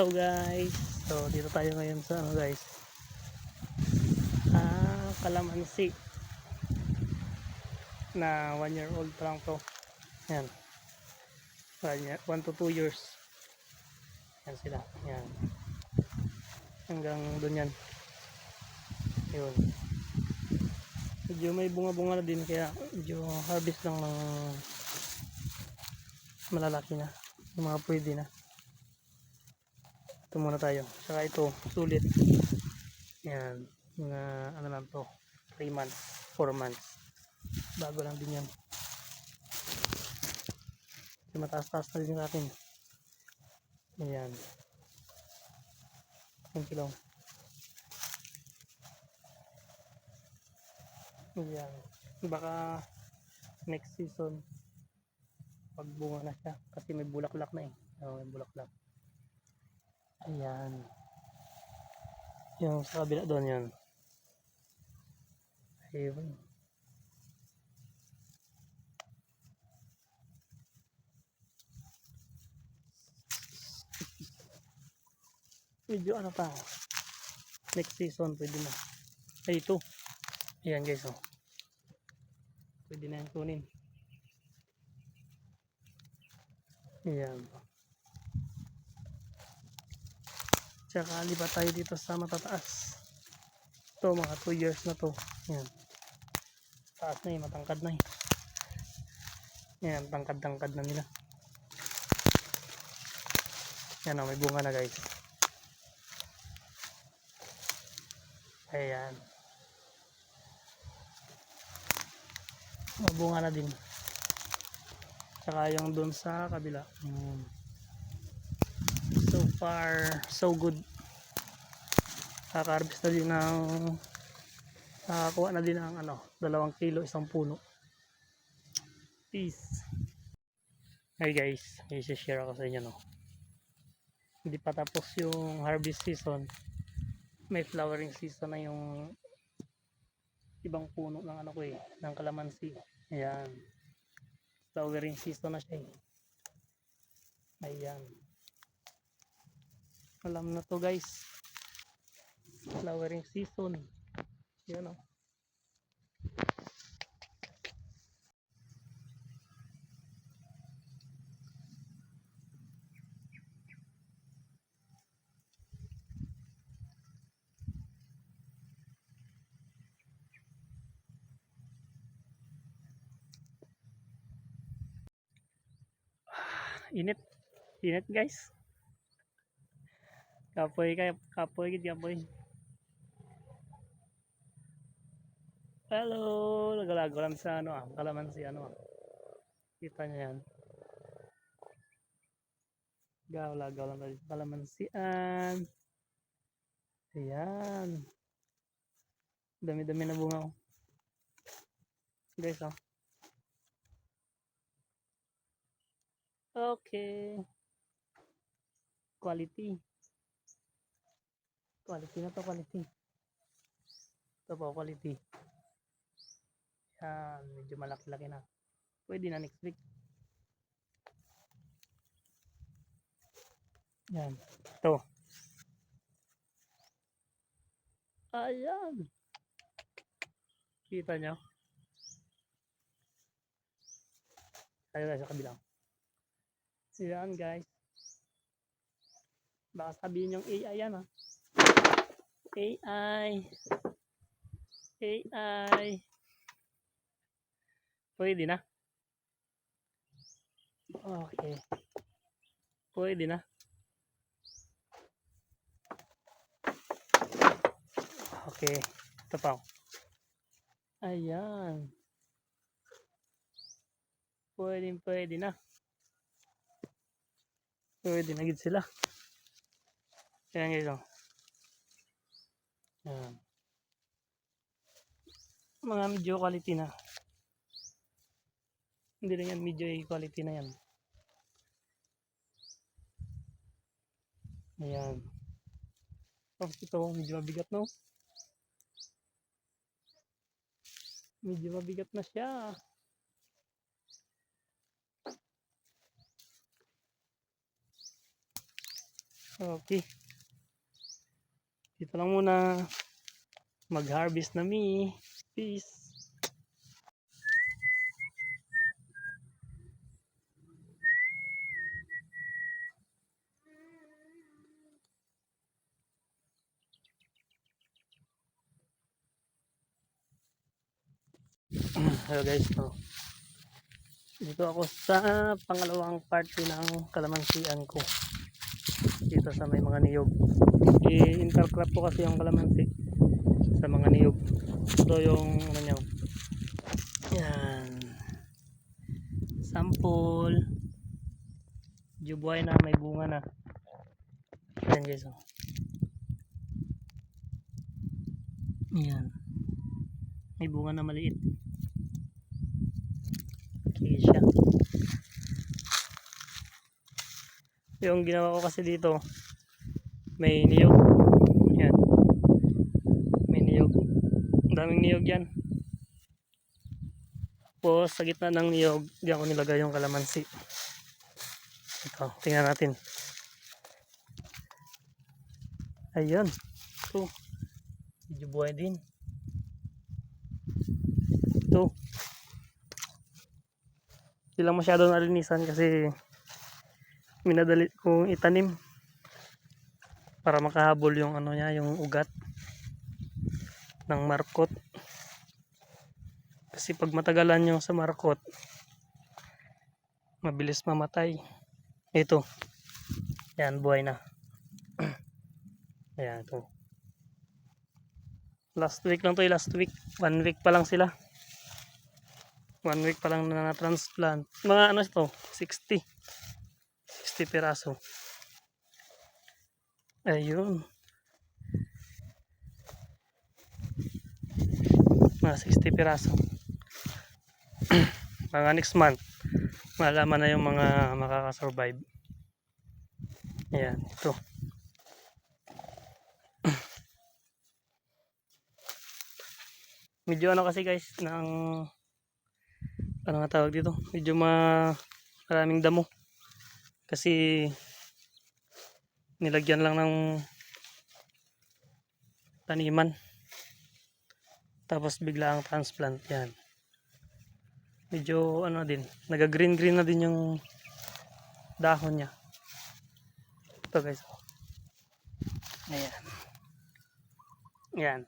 Hello guys. So dito tayo ngayon sa ano guys. Ah, kalamansi. Na 1 year old pa lang to. Yan. 1 to 2 years. Yan sila. Yan. Hanggang doon yan. Yun. Medyo may bunga-bunga na din kaya medyo harvest lang ng malalaki na. Yung mga pwede na. Ito muna tayo. Saka ito, sulit. Yan. Mga ano lang to. 3 months, 4 months. Bago lang din yan. Kasi mataas-taas na din sa akin. Ayan. Ang kilo. Ayan. Baka next season pagbunga na siya kasi may bulaklak na eh. Oh, may bulaklak. Ayan. Yung sa kabila doon yan. Ayun. Medyo ano pa. Next season pwede na. Ay ito. Ayan guys oh. Pwede na yung kunin. Ayan. Tsaka lipat tayo dito sa matataas. Ito mga 2 years na to. Ayan. Taas na eh, matangkad na eh. Ayan, tangkad-tangkad na nila. Ayan o, may bunga na guys. Ayan. May bunga na din. Tsaka yung dun sa kabila. Ayan. So far, so good. Kaka-harvest na din ng nakakuha na din ng ano, dalawang kilo isang puno. Peace. Hey guys, may share ako sa inyo no. Hindi pa tapos yung harvest season. May flowering season na yung ibang puno ng ano ko eh, ng kalamansi. Ayan. Flowering season na siya eh. Ayan. Alam na to guys. Flowering season. Yan o. Init. Init guys. Kapoy kay kapoy gid kapoy. Hello, nagalago lang sa ano ah, kalamansi ano ah. Kita niyo yan. Gaw-lagaw lang tayo sa kalamansian. Ayan. Dami-dami na bunga oh. Guys oh. Okay. Quality. Quality na to, quality. Ito po, quality. Yan, medyo malaki-laki na. Pwede na next week. Yan. Ito. Ayan. Kita nyo? Tayo tayo sa kabilang. Yan guys. Baka sabihin yung AI yan ha. AI. AI. Pwede na. Okay. Pwede na. Okay. Ito pa. Ayan. Pwede, pwede na. Pwede na gid sila. Ayan guys Ayan. Mga medyo quality na. Hindi na yan medyo quality na yan. Ayan. Tapos ito medyo mabigat no. Medyo mabigat na siya. Okay. Dito lang muna. Mag-harvest na mi. Peace. Hello guys, no. Dito ako sa pangalawang party ng kalamansian ko. Dito sa may mga niyog. I-intercrop ko kasi yung kalamansi sa mga niyog. Ito yung ano nyo. Yan. Sample. Jubuhay na, may bunga na. Yan guys, oh. Yan. May bunga na maliit. Okay siya. Yung ginawa ko kasi dito, may niyog. Yan. May niyog. Daming niyog yan. Tapos sa gitna ng niyog, di ako nilagay yung kalamansi. Ito, tingnan natin. Ayun. Ito. Medyo buhay din. Ito. Hindi lang masyado nalinisan kasi minadali kong itanim para makahabol yung ano niya, yung ugat ng markot. Kasi pag matagalan yung sa markot, mabilis mamatay. Ito. Yan, buhay na. Ayan, ito. Last week lang to, eh, last week. One week pa lang sila. One week pa lang na na-transplant. Mga ano ito? 60. 60 piraso. Ayun. Mga 60 piraso. mga next month, malaman na yung mga makakasurvive. Ayan, ito. Medyo ano kasi guys, ng ano nga tawag dito medyo ma maraming damo kasi nilagyan lang ng taniman. Tapos bigla ang transplant yan. Medyo ano din naga green green na din yung dahon niya. Ito guys. Ayan. Yan.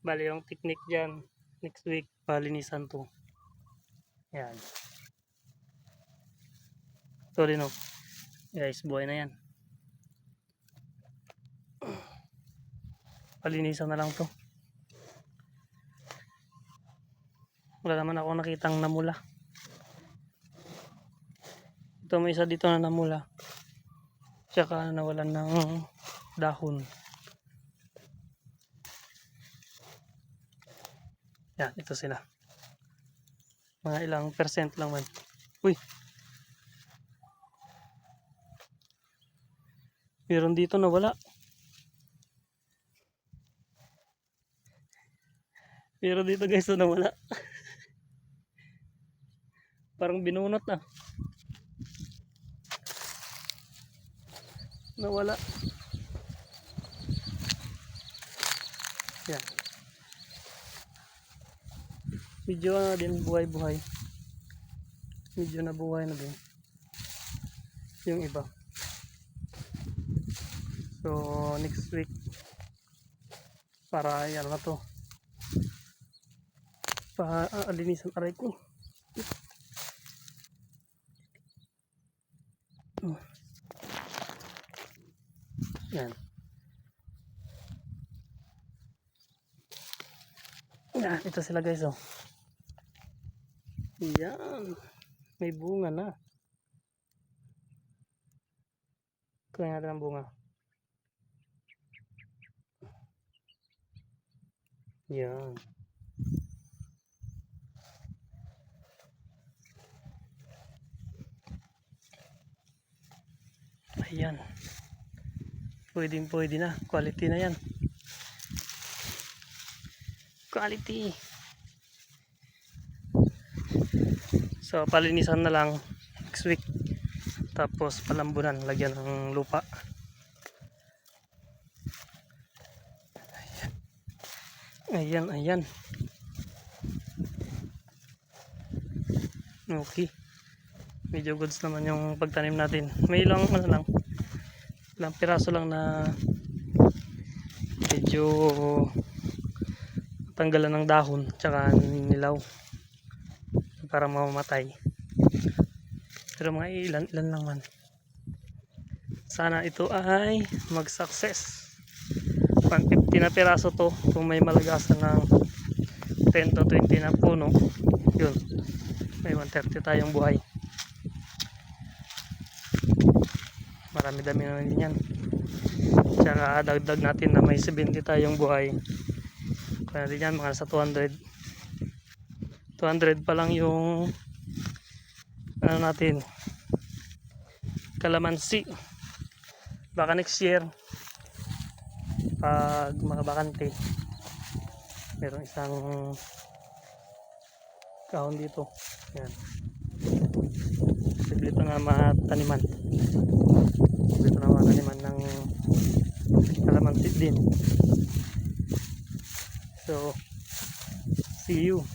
Bali yung technique dyan next week palinisan to. Yan. Sorry no. Guys, buhay na yan. Palinisan na lang to. Wala naman ako nakitang namula. Ito may isa dito na namula. Tsaka nawalan ng dahon. Yan, ito sila. Mga ilang percent lang man. Uy. Meron dito na wala. Meron dito guys na wala. Parang binunot na. Nawala. Yan. Medyo ano din buhay-buhay. Medyo nabuhay na din. Yung iba. So, next week para yan na to. Pa alinisan aray ko. Oh. Yan. Yan, ito sila guys oh. Yan. May bunga na. Kuha natin ang bunga. Yan. Ayan. Pwedeng pwede na. Quality na yan. Quality. So palinisan na lang next week. Tapos palambunan. Lagyan ng lupa. Ayan, ayan. Okay. Medyo goods naman yung pagtanim natin. May ilang ano lang Ilang piraso lang na medyo tanggalan ng dahon tsaka nilaw para mamamatay. Pero mga ilan ilan lang man. Sana ito ay mag-success. 150 na piraso to kung may malagasan ng 10 to 20 na puno. Yun. May 130 tayong buhay. Marami dami na din yan. Tsaka dagdag natin na may 70 tayong buhay. Kaya din yan mga sa 200. 200 pa lang yung ano natin kalamansi baka next year pag makabakante meron isang kahon dito yan posible ito na mataniman posible ito na mataniman ng kalamansi din. So see you